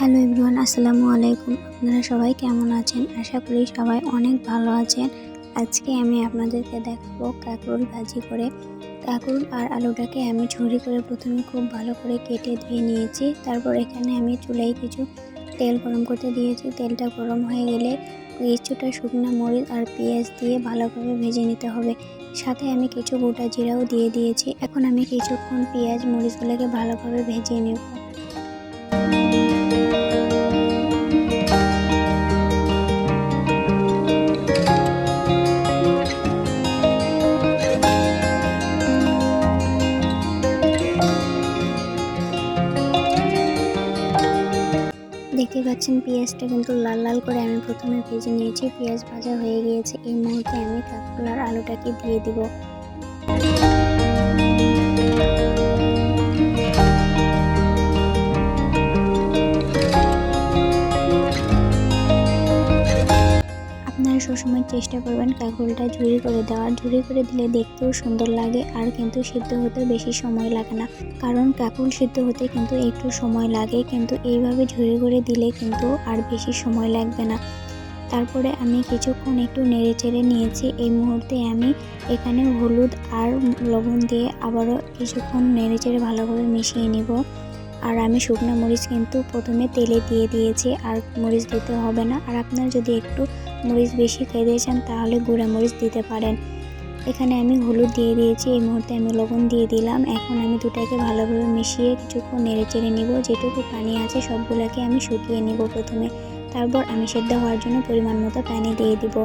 Hello everyone, আসসালামু আলাইকুম। আপনারা সবাই কেমন আছেন? আশা করি সবাই অনেক ভালো আছেন। আজকে আমি আপনাদেরকে দেখাবো কাঁকরোল ভাজি করে। কাঁকরোল আর আলুটাকে আমি ঝুরি করে প্রথমে খুব ভালো করে কেটে ধুয়ে নিয়েছি। তারপর এখানে আমি চুলায় কিছু তেল গরম করতে দিয়েছি। তেলটা গরম হয়ে গেলে কিছুটা শুকনো মরিচ আর পেঁয়াজ দিয়ে ভালোভাবে ভেজে নিতে হবে। সাথে আমি কিছু গোটা জিরাও দিয়ে দিয়েছি। এখন আমি কিছুক্ষণ পেঁয়াজ মরিচগুলোকে ভালোভাবে ভেজে নেব। দেখতে পাচ্ছেন পেঁয়াজটা কিন্তু লাল লাল করে আমি প্রথমে ভেজে নিয়েছি। পেঁয়াজ ভাজা হয়ে গিয়েছে। এই মুহূর্তে আমি কাঁকরোল আলুটাকে দিয়ে দিব। সবসময় চেষ্টা করবেন কাঁকরোলটা ঝুরি করে দেওয়ার ঝুরি করে দিলে দেখতেও সুন্দর লাগে আর কিন্তু সিদ্ধ হতে বেশি সময় লাগে না। কারণ কাঁকরোল সিদ্ধ হতে কিন্তু একটু সময় লাগে, কিন্তু এইভাবে ঝুরি করে দিলে কিন্তু আর বেশি সময় লাগবে না। তারপরে আমি কিছুক্ষণ একটু নেড়ে চেড়ে নিয়েছি। এই মুহূর্তে আমি এখানে হলুদ আর লবণ দিয়ে আবারও কিছুক্ষণ নেড়ে চেড়ে ভালোভাবে মিশিয়ে নিব। আর আমি শুকনো মরিচ কিন্তু প্রথমে তেলে দিয়ে দিয়েছি, আর মরিচ দিতে হবে না। আর আপনার যদি একটু মরিচ বেশি খেয়ে দিয়েছেন, তাহলে গুঁড়া মরিচ দিতে পারেন। এখানে আমি হলুদ দিয়ে দিয়েছি, এই মুহূর্তে আমি লবণ দিয়ে দিলাম। এখন আমি দুটাকে ভালোভাবে মিশিয়ে কিছুক্ষণ নেড়ে চেড়ে নিব। যেটুকু পানি আছে সবগুলোকে আমি শুকিয়ে নিব প্রথমে। তারপর আমি সেদ্ধ হওয়ার জন্য পরিমাণ মতো পানি দিয়ে দিব।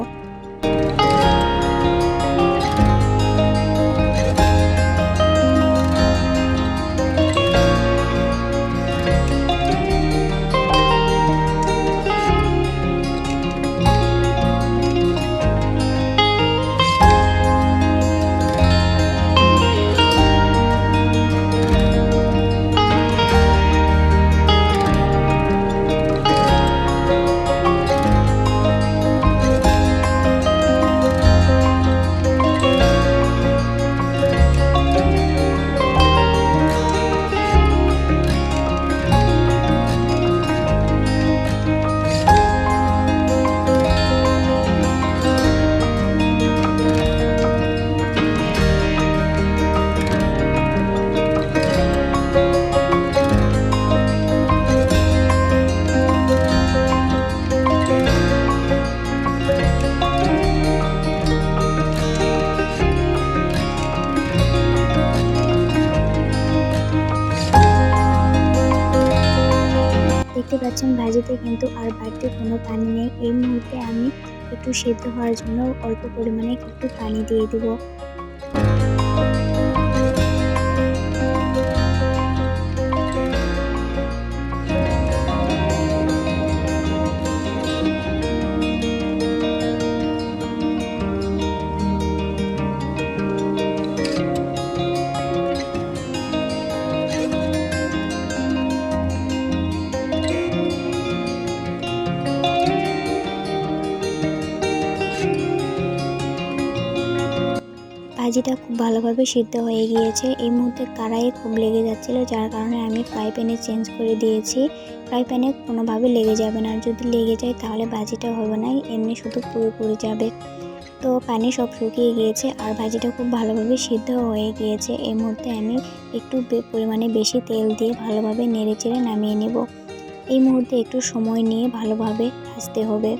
দেখতে পাচ্ছেন ভাজিতে কিন্তু আর বাড়তি কোনো পানি নেই। এই মুহূর্তে আমি একটু সেদ্ধ হওয়ার জন্য অল্প পরিমাণে একটু পানি দিয়ে দিব। ভাজিটা খুব ভালোভাবে সিদ্ধ হয়ে গিয়েছে। এই মুহূর্তে কড়াইয়ে খুব লেগে যাচ্ছিল, যার কারণে আমি ফ্রাই প্যানে চেঞ্জ করে দিয়েছি। ফ্রাই প্যানে কোনোভাবে লেগে যাবে না। যদি লেগে যায় তাহলে ভাজিটা হবে না, এমনি শুধু পুরো পুড়ে যাবে। তো পানি সব শুকিয়ে গিয়েছে আর ভাজিটা খুব ভালোভাবে সিদ্ধ হয়ে গিয়েছে। এই মুহূর্তে আমি একটু পরিমাণে বেশি তেল দিয়ে ভালোভাবে নেড়ে চেড়ে নামিয়ে নেব। এই মুহূর্তে একটু সময় নিয়ে ভালোভাবে ভাজতে হবে।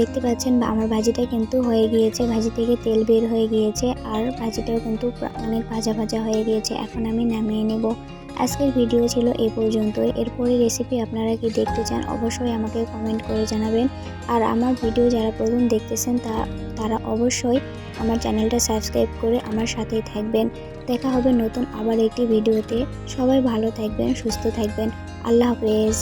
দেখতে পাচ্ছেন আমার ভাজিটা কিন্তু হয়ে গিয়েছে। ভাজি থেকে তেল বের হয়ে গিয়েছে আর ভাজিটাও কিন্তু অনেক ভাজা ভাজা হয়ে গিয়েছে। এখন আমি নামিয়ে নেব। আজকের ভিডিও ছিল এ পর্যন্তই। এরপরে রেসিপি আপনারা কি দেখতে চান অবশ্যই আমাকে কমেন্ট করে জানাবেন। আর আমার ভিডিও যারা প্রথম দেখতেছেন তা, তারা অবশ্যই আমার চ্যানেলটা সাবস্ক্রাইব করে আমার সাথেই থাকবেন। দেখা হবে নতুন আবার একটি ভিডিওতে। সবাই ভালো থাকবেন, সুস্থ থাকবেন। আল্লাহ হাফেজ।